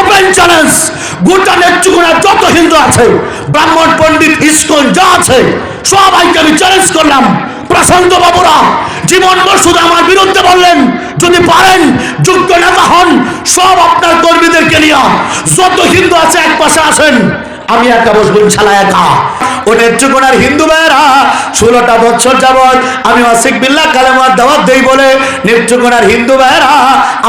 Open challenge গোটা নেত্রকোনার যত হিন্দু আছে, ব্রাহ্মণ, পণ্ডিত, ইস্কন, যা আছে, সবাইকে আমি চ্যালেঞ্জ করলাম। প্রশান্ত বাবুরা, জীবন বসুদ আমার বিরুদ্ধে বললেন, যদি পারেন, যোগ্য নেতা হন, সব আপনার কর্মীদেরকে নিয়ে যত হিন্দু আছে, এক পাশে আসেন। আমি একা বসবো ইনশাল্লাহ একা। ও নেত্রকোনার হিন্দু ভাইয়েরা ষোলোটা বছর যাবৎ আমি অসিক বিল্লাহ কালেমার দাওয়াত দেই বলে নেত্রকোনার হিন্দু ভাইয়েরা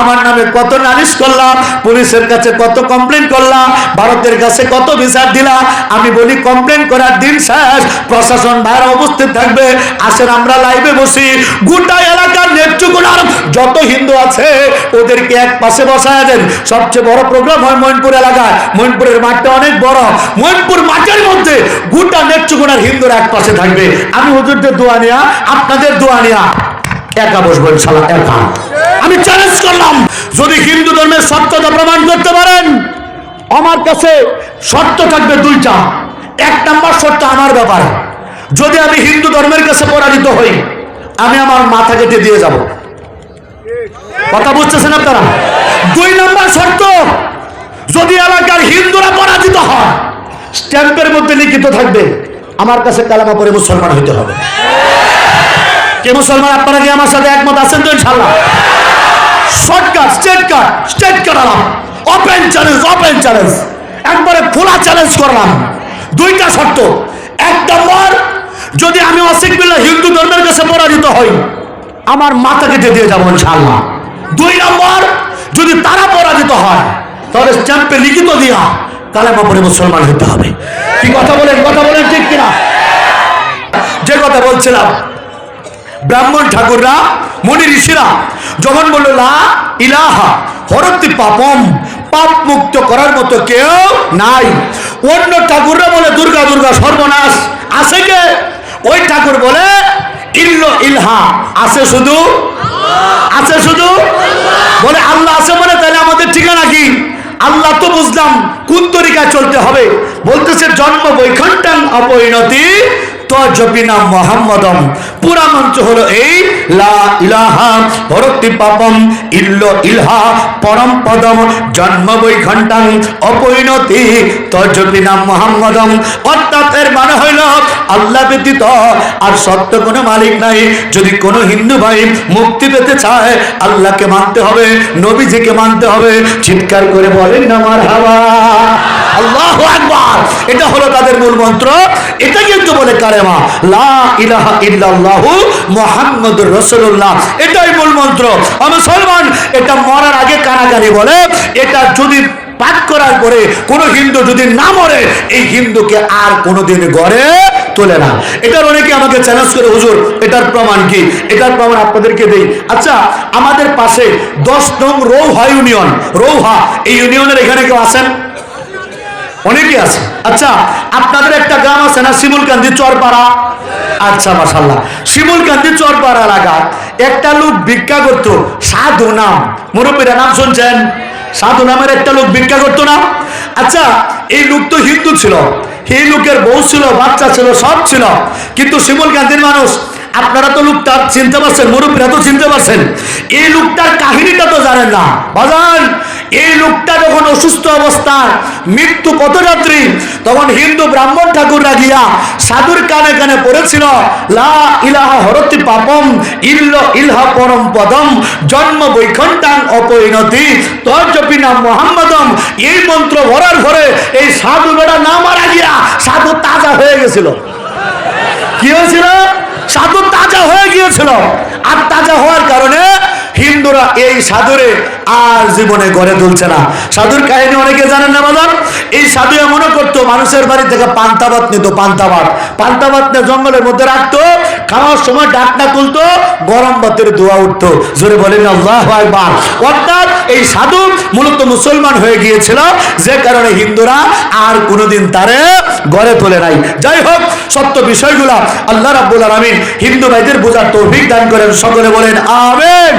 আমার নামে কত নালিশ করলাম, পুলিশের কাছে কত কমপ্লেন করলাম, ভারতের কাছে কত বিচার দিলাম, আমি বলি কমপ্লেন করার দিন শেষ, প্রশাসন ভাইয়েরা উপস্থিত থাকবে, আসেন আমরা লাইভে বসি। গোটা এলাকার নেত্রকোনার যত হিন্দু আছে, ওদেরকে এক পাশে বসায় দেন। সবচেয়ে বড় প্রোগ্রাম হয় মৈনপুর এলাকায়। মৈনপুরের মাঠটা অনেক বড়। মৈনপুর মাঠের মধ্যে গোটা নেত্রকোনার হিন্দুরা এক পাশে থাকবে। আমি হুজুরদের দোয়া নিয়া, আপনাদের দোয়া নিয়া। একা বসবো ইনশাল্লাহ, একা। আমি চ্যালেঞ্জ করলাম, যদি হিন্দু ধর্মের সত্যতা প্রমাণ করতে পারেন, আমার কাছে শর্ত থাকবে দুইটা। এক নাম্বার শর্ত আমার ব্যাপারে। যদি আমি হিন্দু ধর্মের কাছে পরাজিত হই, আমি আমার মাথা কেটে দিয়ে যাব। কথা বুঝতেছেন আপনারা? দুই নাম্বার শর্ত, যদি এলাকার হিন্দুরা পরাজিত হয় স্ট্যাম্পের মধ্যে লিখিত থাকবে, আমার কাছে কালামা পরে মুসলমান হইতে হবে। কে মুসলমান, আপনারা কি আমার সাথে একমত আছেন তো ইনশাল্লাহ শর্টকাট স্টেট কাট স্টেট কাটালাম ওপেন চ্যালেঞ্জ ওপেন চ্যালেঞ্জ একবারে খোলা চ্যালেঞ্জ করলাম। দুইটা শর্ত। এক নম্বর, যদি আমি অসিক বিল্লাহ হিন্দু ধর্মের কাছে পরাজিত হই, আমার মাথা কেটে দিয়ে যাব ইনশাল্লাহ দুই নম্বর, যদি তারা পরাজিত হয়, তাহলে স্ট্যাম্পে লিখিত দিয়া কালেমা পরে মুসলমান হতে হবে। কি কথা বলেন কথা বলেন ঠিক কিনা? যে কথা বলছিলাম ব্রাহ্মণ ঠাকুররা মনি ঋষিরা যখন বলল লা ইলাহা হরতি পাপম পাপ মুক্ত করার মতো কেউ নাই। অন্য ঠাকুররা বলে দুর্গা দুর্গা সর্বনাশ। আছে কে? ওই ঠাকুর বলে ইল্ল ইলহা। আছে শুধু? আছে শুধু বলে আল্লাহ আছে বলে তাহলে আমাদের ঠিকানা কি আল্লাহ তো বুঝলাম কোন তরিকায় চলতে হবে। বলতেছে জন্ম বৈখণ্ডাং অপরিণতি তজপিনা মোহাম্মদম। পুরা মন্ত্র হলো এই লা ইলাহা ভরতি পাপম ইল্ল ইলহা পরম পদম জন্ম বৈখণ্ডাং অপরিণতি তজপিনা মোহাম্মদম। অর্থাৎ এর মানে হইল আল্লাহ ব্যতীত আর সত্য কোনো মালিক নাই। যদি কোনো হিন্দু ভাই মুক্তি পেতে চায়, আল্লাহকে মানতে হবে, নবীজিকে মানতে হবে। চিৎকার করে বলেন আমার হাওয়া এটা হলো তাদের মূল মন্ত্র। এটা কিন্তু বলে কারেমা লা ইলাহা ইল্লাল্লাহু মুহাম্মাদুর রাসূলুল্লাহ। এটাই মূল মন্ত্র। মুসলমান, এটা মরার আগে কানাকানি বলে, এটা যদি পাঠ করার পরে কোনো হিন্দু যদি না মরে, এই হিন্দুকে আর কোনোদিন গড়ে তোলে না। এটার অনেকে আমাকে চ্যালেঞ্জ করে, হুজুর, এটার প্রমাণ কি? এটার প্রমাণ আপনাদেরকে দেই। আচ্ছা আমাদের পাশে দশ নং রৌহা ইউনিয়ন। রৌহা, এই ইউনিয়নের এখানে কেউ আছেন? অনেকে আছে। আচ্ছা আপনাদের একটা গ্রাম আছে না? শিমুলকান্দি চরপাড়া। আচ্ছা মাসাল্লাহ শিমুলকান্দি চরপাড়া এলাকা একটা লোক ভিক্ষা করতো। সাধু নাম। মুরব্বীরা নাম শুনছেন? সাধু নামের একটা লোক ভিক্ষা করতো না? আচ্ছা এই লোক তো হিন্দু ছিল। এই লোকের বউ ছিল, বাচ্চা ছিল, সব ছিল। কিন্তু শিমুল শিমুলকান্দির মানুষ, আপনারা তো লোকটা চিনতে পারছেন, মুরব্বীরা তো চিনতে পারছেন। এই লোকটার কাহিনীটা তো জানেন না। বাজান এই লোকটা যখন অসুস্থ অবস্থায় মৃত্যু কত রাত্রি? তখন হিন্দু ব্রাহ্মণ ঠাকুররা গিয়া সাধুর কানে কানে পড়েছিল, লা ইলাহা হরতি পাপম, ইল্ল ইলহা পরম পদম, জন্ম বৈখণ্ডাং অপরিণতি তর্জপি নাম মোহাম্মদম। এই মন্ত্র ভরার ভরে এই সাধু বেটা না মারা গিয়া সাধু তাজা হয়ে গেছিল। কি হয়েছিল? সাধু তাজা হয়ে গিয়েছিল। আর তাজা হওয়ার কারণে হিন্দুরা এই সাধুরে আর জীবনে গড়ে তুলছে না। সাধুর কাহিনী অনেকে জানেন না বাজার এই সাধু এমনও করতো, মানুষের বাড়ি থেকে পান্তাবাত নিত পান্তাবাত পান্তাবাত নিয়ে জঙ্গলের মধ্যে রাখতো, খাওয়ার সময় ডাকনা তুলতো গরম ভাতের দোয়া উঠতো। জোরে বলেন আল্লাহ একবার অর্থাৎ এই সাধু মূলত মুসলমান হয়ে গিয়েছিল, যে কারণে হিন্দুরা আর কোনোদিন তারে গড়ে তোলে নাই। যাই হোক, সত্য বিষয়গুলা আল্লাহ রাব্বুল আলামিন হিন্দু ভাইদের বোঝার তৌফিক দান করেন। সকলে বলেন, আমেন।